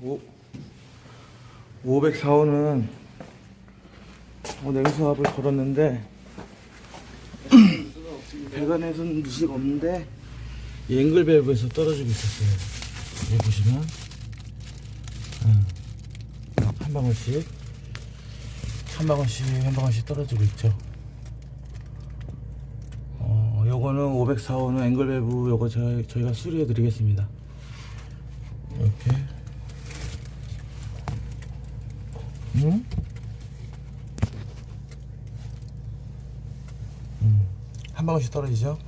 오, 504호는 어, 냉수압을 걸었는데 배관에서는 누시가 없는데 이 앵글 밸브에서 떨어지고 있었어요. 여기 보시면 음, 한 방울씩 한 방울씩 한 방울씩 떨어지고 있죠. 어, 요거는 504호는 앵글 밸브 요거 저희, 저희가 수리해 드리겠습니다. 이렇게 응? 음, 한 방울씩 떨어지죠?